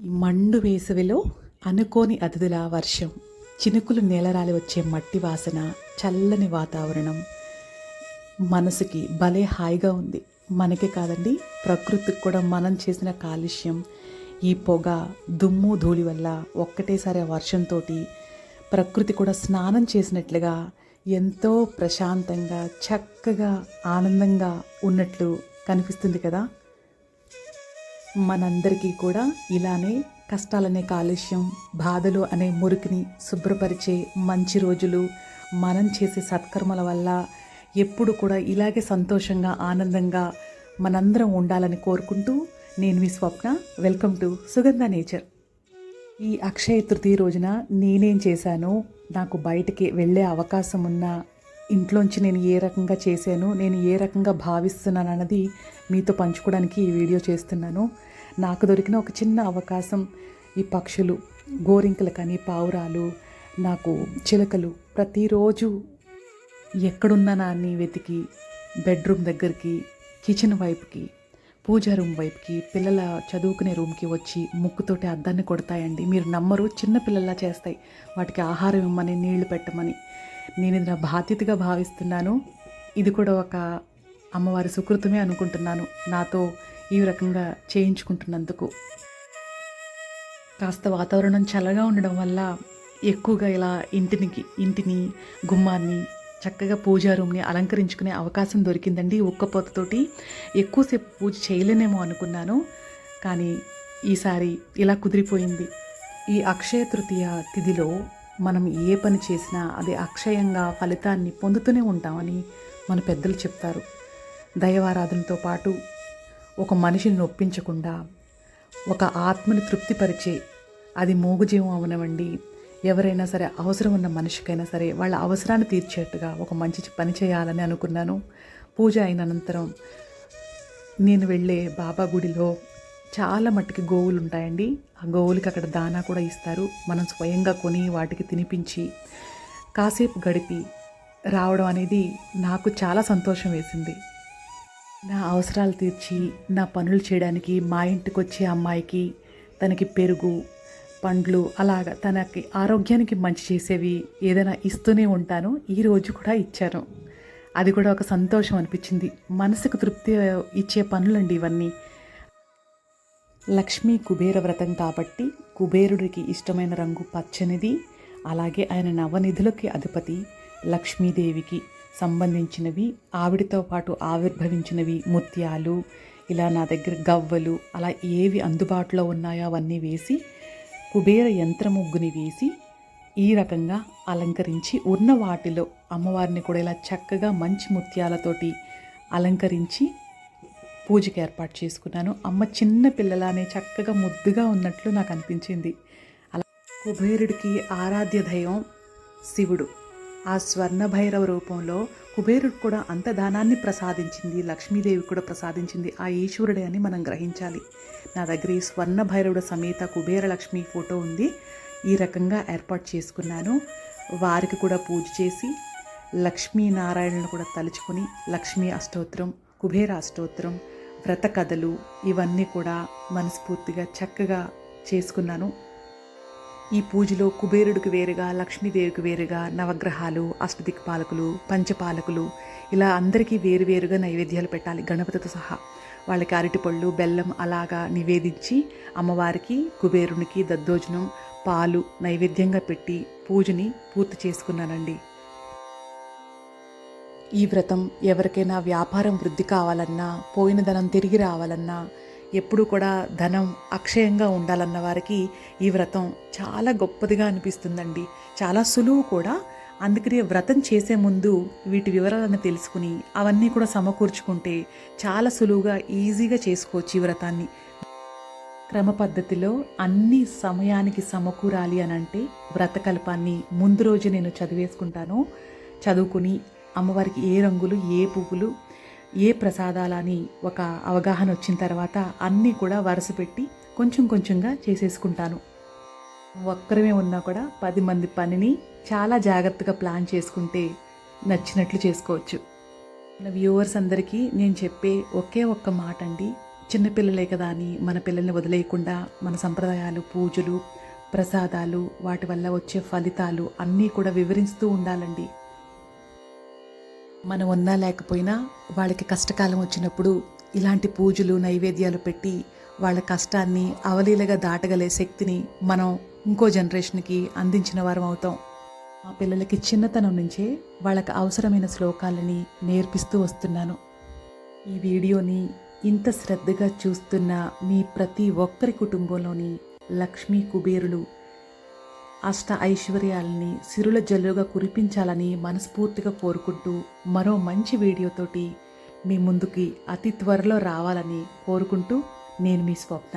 మండు వేసవిలో అనుకోని అతిథుల వర్షం. చినుకులు నేలరాలి వచ్చే మట్టి వాసన చల్లని వాతావరణం. మనసుకి భలే హాయిగా ఉంది. మనకే కాదండి ప్రకృతికి కూడా మనం చేసిన కాలుష్యం. ఈ పొగ దుమ్ము ధూళి వల్ల ఒక్కటేసారి ఆ వర్షంతో ప్రకృతి కూడా స్నానం చేసినట్లుగా ఎంతో ప్రశాంతంగా చక్కగా ఆనందంగా ఉన్నట్లు కనిపిస్తుంది కదా. మనందరికీ కూడా ఇలానే కష్టాలనే కాలుష్యం బాధలు అనే మురికిని శుభ్రపరిచే మంచి రోజులు మనం చేసే సత్కర్మల వల్ల ఎప్పుడు కూడా ఇలాగే సంతోషంగా ఆనందంగా మనందరం ఉండాలని కోరుకుంటూ నేను మీ Swapna. Welcome to Sugandha nature. ఈ అక్షయ తృతీయ రోజున నేనేం చేశాను నాకు బయటికి వెళ్ళే అవకాశం ఉన్న ఇంట్లోంచి నేను ఏ రకంగా చేశాను నేను ఏ రకంగా భావిస్తున్నాను అన్నది మీతో పంచుకోవడానికి ఈ వీడియో చేస్తున్నాను. నాకు దొరికిన ఒక చిన్న అవకాశం ఈ పక్షులు గోరింకలు కానీ పావురాలు నాకు చిలకలు. ప్రతిరోజు ఎక్కడున్నా నాన్ని వెతికి బెడ్రూమ్ దగ్గరికి కిచెన్ వైపుకి పూజా రూమ్ వైపుకి పిల్లల చదువుకునే రూమ్కి వచ్చి ముక్కుతోటి అద్దాన్ని కొడతాయండి. మీరు నమ్మరు చిన్న పిల్లల్లా చేస్తాయి. వాటికి ఆహారం ఇవ్వమని నీళ్ళు పెట్టమని. నేను ఇది నా బాధ్యతగా భావిస్తున్నాను. ఇది కూడా ఒక అమ్మవారి సుకృతమే అనుకుంటున్నాను. నాతో ఈ రకంగా చేయించుకుంటున్నందుకు. కాస్త వాతావరణం చల్లగా ఉండడం వల్ల ఎక్కువగా ఇలా ఇంటిని ఇంటిని గుమ్మాన్ని చక్కగా పూజా రూమ్ని అలంకరించుకునే అవకాశం దొరికిందండి ఉక్కపోతతోటి ఎక్కువసేపు పూజ చేయలేనేమో అనుకున్నాను. కానీ ఈసారి ఇలా కుదిరిపోయింది. ఈ అక్షయ తృతీయ తిథిలో మనం ఏ పని చేసినా అది అక్షయంగా ఫలితాన్ని పొందుతూనే ఉంటామని మన పెద్దలు చెప్తారు. దైవారాధనతో పాటు ఒక మనిషిని నొప్పించకుండా ఒక ఆత్మని తృప్తిపరిచే అది మూగుజీవం అవనివ్వండి. ఎవరైనా సరే అవసరం ఉన్న మనిషికైనా సరే వాళ్ళ అవసరాన్ని తీర్చేట్టుగా ఒక మంచి పని చేయాలని అనుకున్నాను. పూజ అయిన అనంతరం నేను వెళ్ళే బాబా గుడిలో చాలా మట్టుకి గోవులు ఉంటాయండి ఆ గోవులకి అక్కడ దానా కూడా ఇస్తారు. మనం స్వయంగా కొని వాటికి తినిపించి కాసేపు గడిపి రావడం అనేది నాకు చాలా సంతోషం వేసింది. నా అవసరాలు తీర్చి నా పనులు చేయడానికి మా ఇంటికి వచ్చే అమ్మాయికి తనకి పెరుగు పండ్లు అలాగా తనకి ఆరోగ్యానికి మంచి చేసేవి ఏదైనా ఇస్తూనే ఉంటాను. ఈ రోజు కూడా ఇచ్చాను. అది కూడా ఒక సంతోషం అనిపించింది. మనసుకు తృప్తి ఇచ్చే పనులండి ఇవన్నీ. లక్ష్మీ కుబేర వ్రతం కాబట్టి కుబేరుడికి ఇష్టమైన రంగు పచ్చనిది అలాగే ఆయన నవనిధులకి అధిపతి లక్ష్మీదేవికి సంబంధించినవి ఆవిడతో పాటు ఆవిర్భవించినవి ముత్యాలు ఇలా నా దగ్గర గవ్వలు అలా ఏవి అందుబాటులో ఉన్నాయో అవన్నీ వేసి కుబేర యంత్ర ముగ్గుని వేసి ఈ రకంగా అలంకరించి ఉన్న వాటిలో అమ్మవారిని కూడా ఇలా చక్కగా మంచి ముత్యాలతోటి అలంకరించి పూజకి ఏర్పాటు చేసుకున్నాను. అమ్మ చిన్న పిల్లలానే చక్కగా ముద్దుగా ఉన్నట్లు నాకు అనిపించింది. అలా కుబేరుడికి ఆరాధ్య దైవం శివుడు. ఆ స్వర్ణ భైరవ రూపంలో కుబేరుడు కూడా అంత దానాన్ని ప్రసాదించింది లక్ష్మీదేవి కూడా ప్రసాదించింది ఆ ఈశ్వరుడే అని మనం గ్రహించాలి. నా దగ్గర ఈ స్వర్ణ భైరవుడు సమేత కుబేర లక్ష్మి ఫోటో ఉంది. ఈ రకంగా ఏర్పాటు చేసుకున్నాను. వారికి కూడా పూజ చేసి లక్ష్మీనారాయణను కూడా తలుచుకొని లక్ష్మీ అష్టోత్తరం కుబేరాష్టోత్తరం వ్రత కథలు ఇవన్నీ కూడా మనస్ఫూర్తిగా చక్కగా చేసుకున్నాను. ఈ పూజలో కుబేరుడికి వేరుగా లక్ష్మీదేవికి వేరుగా నవగ్రహాలు అష్టదిక్పాలకులు పంచపాలకులు ఇలా అందరికీ వేరువేరుగా నైవేద్యాలు పెట్టాలి. గణపతితో సహా వాళ్ళకి అరటిపళ్ళు బెల్లం అలాగా నివేదించి అమ్మవారికి కుబేరునికి దద్దోజనం పాలు నైవేద్యంగా పెట్టి పూజని పూర్తి చేసుకున్నానండి. ఈ వ్రతం ఎవరికైనా వ్యాపారం వృద్ధి కావాలన్నా పోయిన ధనం తిరిగి రావాలన్నా ఎప్పుడు కూడా ధనం అక్షయంగా ఉండాలన్న వారికి ఈ వ్రతం చాలా గొప్పదిగా అనిపిస్తుందండి. చాలా సులువు కూడా. అందుకని వ్రతం చేసే ముందు వీటి వివరాలను తెలుసుకుని అవన్నీ కూడా సమకూర్చుకుంటే చాలా సులువుగా ఈజీగా చేసుకోవచ్చు ఈ వ్రతాన్ని. క్రమ పద్ధతిలో అన్ని సమయానికి సమకూరాలి అని అంటే వ్రతకల్పాన్ని ముందు రోజు నేను చదివేసుకుంటాను. చదువుకుని అమ్మవారికి ఏ రంగులు ఏ పువ్వులు ఏ ప్రసాదాలని ఒక అవగాహన వచ్చిన తర్వాత అన్నీ కూడా వరుస పెట్టి కొంచెం కొంచెంగా చేసేసుకుంటాను. ఒక్కరమే ఉన్నా కూడా పది మంది పనిని చాలా జాగ్రత్తగా ప్లాన్ చేసుకుంటే నచ్చినట్లు చేసుకోవచ్చు. నా వ్యూవర్స్ అందరికీ నేను చెప్పే ఒకే ఒక్క మాట అండి. చిన్నపిల్లలే కదా అని మన పిల్లల్ని వదిలేయకుండా మన సంప్రదాయాలు పూజలు ప్రసాదాలు వాటి వల్ల వచ్చే ఫలితాలు అన్నీ కూడా వివరిస్తూ ఉండాలండి. మనం ఉన్నా లేకపోయినా వాళ్ళకి కష్టకాలం వచ్చినప్పుడు ఇలాంటి పూజలు నైవేద్యాలు పెట్టి వాళ్ళ కష్టాన్ని అవలీలగా దాటగలే శక్తిని మనం ఇంకో జనరేషన్కి అందించిన వారం అవుతాం. మా పిల్లలకి చిన్నతనం నుంచే వాళ్ళకి అవసరమైన శ్లోకాలని నేర్పిస్తూ వస్తున్నాను. ఈ వీడియోని ఇంత శ్రద్ధగా చూస్తున్న మీ ప్రతి ఒక్కరి కుటుంబంలోని లక్ష్మీ కుబేరులు అష్ట ఐశ్వర్యాలని సిరుల జల్లుగా కురిపించాలని మనస్ఫూర్తిగా కోరుకుంటూ మరో మంచి వీడియోతోటి మీ ముందుకి అతి త్వరలో రావాలని కోరుకుంటూ నేను మీ స్వప్న.